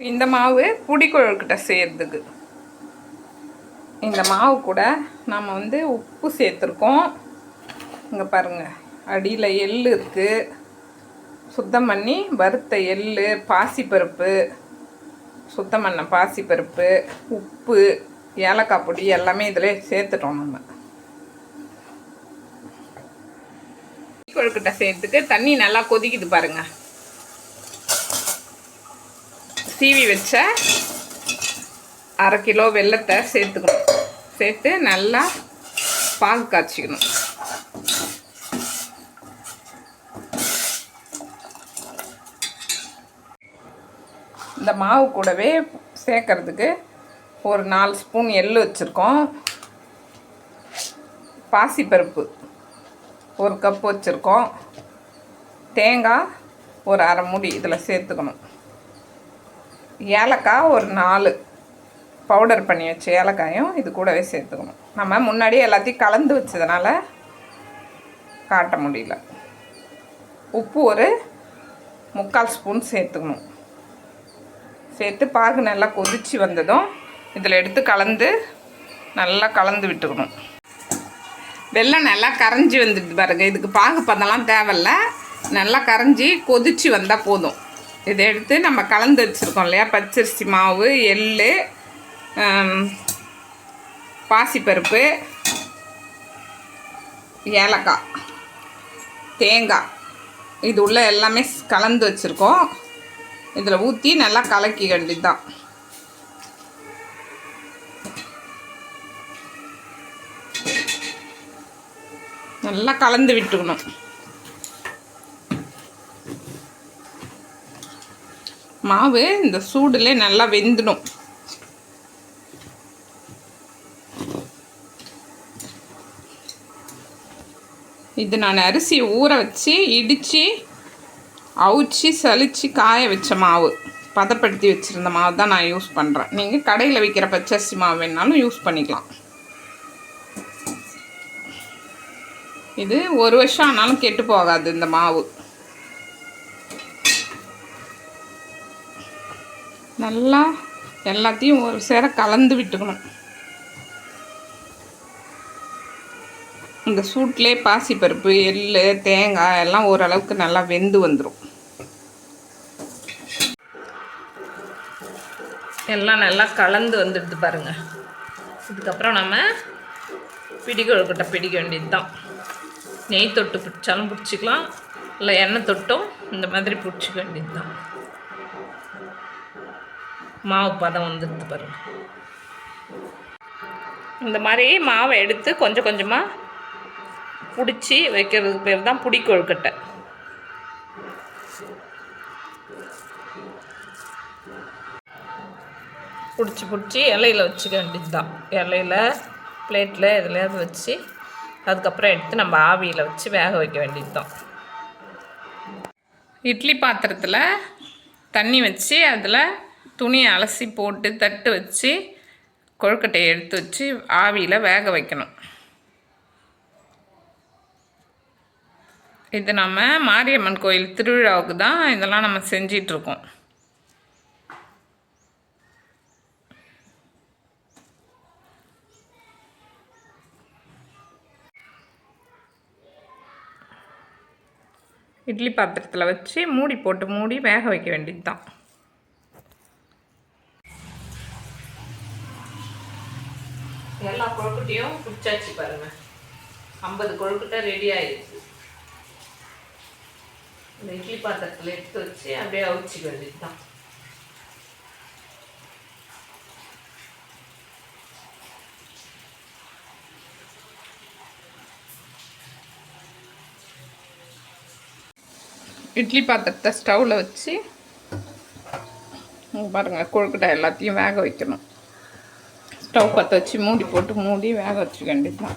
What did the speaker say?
இந்த மாவு புடி கொழுக்கிட்ட செய்கிறதுக்கு இந்த மாவு கூட நம்ம வந்து உப்பு சேர்த்துருக்கோம். இங்கே பாருங்கள் அடியில் எள் இருக்குது சுத்தம் பண்ணி வறுத்த எள் பாசிப்பருப்பு சுத்தம் பண்ண பாசிப்பருப்பு உப்பு ஏலக்காய் பொடி எல்லாமே இதில் சேர்த்துட்டோம் நம்ம. கொழுக்கிட்ட சேர்த்துக்கு தண்ணி நல்லா கொதிக்குது பாருங்கள் சீவி வச்ச அரை கிலோ வெல்லத்தை சேர்த்துக்கணும். சேர்த்து நல்லா பாகு காய்ச்சிக்கணும். இந்த மாவு கூடவே சேர்க்கறதுக்கு ஒரு நாலு ஸ்பூன் எள் வச்சுருக்கோம். பாசிப்பருப்பு ஒரு கப் வச்சுருக்கோம். தேங்காய் ஒரு அரை மூடி இதில் சேர்த்துக்கணும். ஏலக்காய் ஒரு நாலு பவுடர் பண்ணி வச்ச ஏலக்காயும் இது கூடவே சேர்த்துக்கணும். நம்ம முன்னாடியே எல்லாத்தையும் கலந்து வச்சதுனால காட்ட முடியல. உப்பு ஒரு முக்கால் ஸ்பூன் சேர்த்துக்கணும். சேர்த்து பாகு நல்லா கொதித்து வந்ததும் இதில் எடுத்து கலந்து நல்லா கலந்து விட்டுக்கணும். வெள்ளம் நல்லா கரைஞ்சி வந்துடுது பாருங்கள் இதுக்கு பாகு பதெல்லாம் தேவையில்ல. நல்லா கரைஞ்சி கொதித்து வந்தால் போதும். இதை எடுத்து நம்ம கலந்து வச்சுருக்கோம் இல்லையா? பச்சரிசி மாவு எள் பாசிப்பருப்பு ஏலக்காய் தேங்காய். இது உள்ள எல்லாமே கலந்து வச்சுருக்கோம். இதில் ஊற்றி நல்லா கலக்கி வேண்டியது தான் நல்லா கலந்து விட்டுக்கணும். மாவு இந்த சூடில் நல்லா வெந்துடும். இது நான் அரிசியை ஊற வச்சு இடித்து அவிச்சு சலித்து காய வச்ச மாவு. பதப்படுத்தி வச்சுருந்த மாவு தான் நான் யூஸ் பண்ணுறேன் நீங்கள் கடையில் விற்கிற பச்சரிசி மாவு வேணாலும் யூஸ் பண்ணிக்கலாம். இது ஒரு வருஷம் ஆனாலும் கெட்டு போகாது இந்த மாவு. நல்லா எல்லாத்தையும் ஒரு சேர கலந்து விட்டுக்கணும். இந்த சூட்லேயே பாசிப்பருப்பு எள் தேங்காய் எல்லாம் ஓரளவுக்கு நல்லா வெந்து வந்துடும் எல்லாம் நல்லா கலந்து வந்துடுது பாருங்கள் இதுக்கப்புறம் நம்ம பிடிக்கொழுக்கிட்ட பிடிக்க வேண்டியது தான் நெய் தொட்டு பிடிச்சாலும் பிடிச்சிக்கலாம். இல்லை எண்ணெய் தொட்டும் இந்த மாதிரி பிடிச்சிக்க வேண்டியது தான் மாவு பதம் வந்துடுது பாருங்கள் இந்த மாதிரி மாவை எடுத்து கொஞ்சம் கொஞ்சமாக பிடிச்சி வைக்கிறதுக்கு பேர் தான் புடி கொழுக்கட்டை. பிடிச்சி பிடிச்சி இலையில் வச்சுக்க வேண்டியது தான் இலையில் பிளேட்டில் எதுலையாவது வச்சு அதுக்கப்புறம் எடுத்து நம்ம ஆவியில் வச்சு வேக வைக்க வேண்டியது தான் இட்லி பாத்திரத்தில் தண்ணி வச்சு அதில் துணியை அலசி போட்டு தட்டு வச்சு கொழுக்கட்டையை எடுத்து வச்சு ஆவியில் வேக வைக்கணும். இது நம்ம மாரியம்மன் கோயில் திருவிழாவுக்கு தான் இதெல்லாம் நம்ம செஞ்சிட்ருக்கோம் இட்லி பாத்திரத்தில் வச்சு மூடி போட்டு மூடி வேக வைக்க வேண்டியது தான் எல்லா கொழுக்கட்டையும் பிடிச்சாச்சு பாருங்கள் ஐம்பது கொழுக்கட்டை ரெடி ஆயிடுச்சு. இந்த இட்லி பாத்திரத்தில் எடுத்து வச்சு அப்படியே அவிச்சிக்க வேண்டியது தான் இட்லி பாத்திரத்தை ஸ்டவ்வில் வச்சு பாருங்கள் கொழுக்கட்டை எல்லாத்தையும் வேக வைக்கணும். ஸ்டவ் பற்ற வச்சு மூடி போட்டு மூடி வேக வச்சுக்க வேண்டியதுதான்